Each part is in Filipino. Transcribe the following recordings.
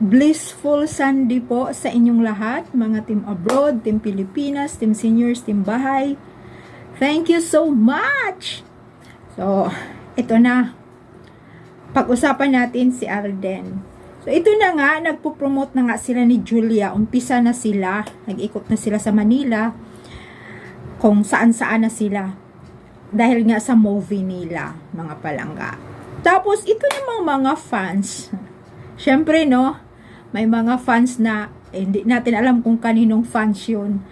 blissful Sunday po sa inyong lahat, mga team abroad, team Pilipinas, team seniors, team bahay. Thank you so much! So, ito na. Pag-usapan natin si Arden. So, ito na nga, nagpo-promote na nga sila ni Julia. Umpisa na sila. Nag-ikot na sila sa Manila. Kung saan-saan na sila. Dahil nga sa movie nila, mga palangga. Tapos, ito namang mga fans. Siyempre, no, may mga fans na eh, hindi natin alam kung kaninong fans yun.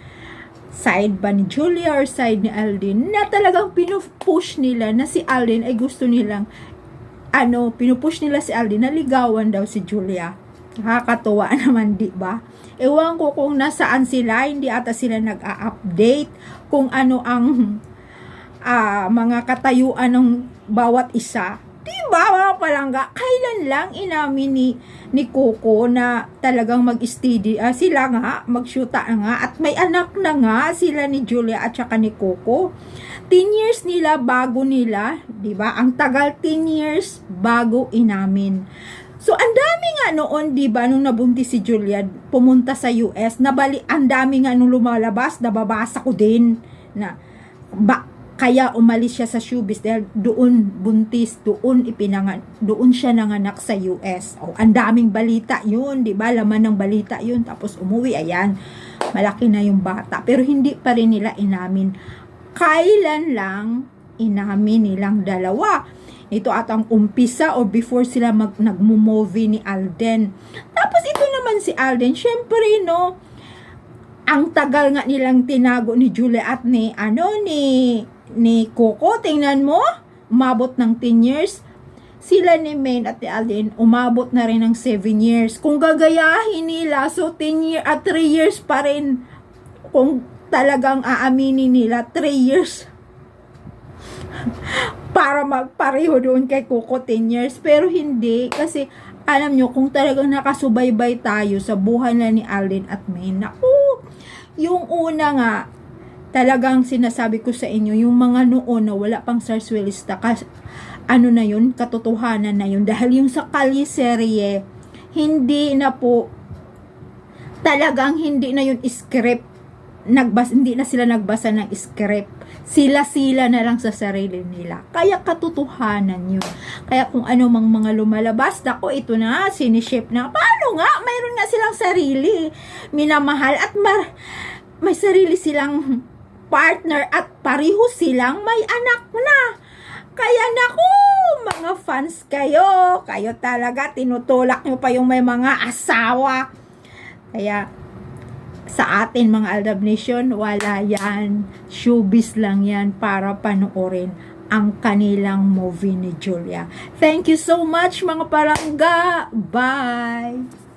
Side ba ni Julia or side ni Aldin na talagang pinupush nila na si Aldin ay gusto nilang ano, pinupush nila si Aldin na ligawan daw si Julia. Nakakatuwa naman, di ba? Ewan ko kung nasaan sila, hindi ata sila nag-a-update kung ano ang ah, mga katayuan ng bawat isa. Diba mga palangga, kailan lang inamin ni, ni Coco na talagang mag-steady, ah, sila nga, mag-shoota nga, at may anak na nga sila ni Julia at saka ni Coco. 10 years nila bago nila, 'di ba? Ang tagal 10 years bago inamin. So ang dami nga noon, 'di ba, nung nabuntis si Julia, pumunta sa US, nabali ang dami nga nung lumalabas, nababasa ko din na ba, kaya umalis siya sa showbiz dahil doon buntis, doon ipinangan, doon siya nanganak sa US. O, ang daming balita 'yun, 'di ba? Laman ng balita 'yun. Tapos umuwi, ayan. Malaki na yung bata, pero hindi pa rin nila inamin kailan lang inamin nilang dalawa. Ito at ang umpisa o before sila mag, nagmo-movie ni Alden. Tapos ito naman si Alden, syempre no, ang tagal nga nilang tinago ni Julia at ni, ano, ni, ni Coco, tingnan mo, umabot ng 10 years. Sila ni Maine at ni Alden, umabot na rin ng 7 years. Kung gagayahin nila, so 10 years at 3 years pa rin kung talagang aaminin nila 3 years para magpareho doon kay Coco 10 years pero hindi kasi alam nyo kung talagang nakasubaybay tayo sa buhay na ni Alden at May naku yung una nga talagang sinasabi ko sa inyo yung mga noon na wala pang sarswelista kas ano na yun katotohanan na yun dahil yung sa Kali serye hindi na po talagang hindi na yun script nagbas hindi na sila nagbasa ng script. Sila-sila na lang sa sarili nila. Kaya katotohanan yun. Kaya kung ano mang mga lumalabas, nako ito na, siniship na. Paano nga? Mayroon nga silang sarili. Minamahal at mar may sarili silang partner at pariho silang may anak na. Kaya naku, mga fans kayo, kayo talaga, tinutulak nyo pa yung may mga asawa. Kaya, sa atin mga Aldab Nation, wala yan. Showbiz lang yan para panoorin ang kanilang movie ni Julia. Thank you so much mga parangga. Bye!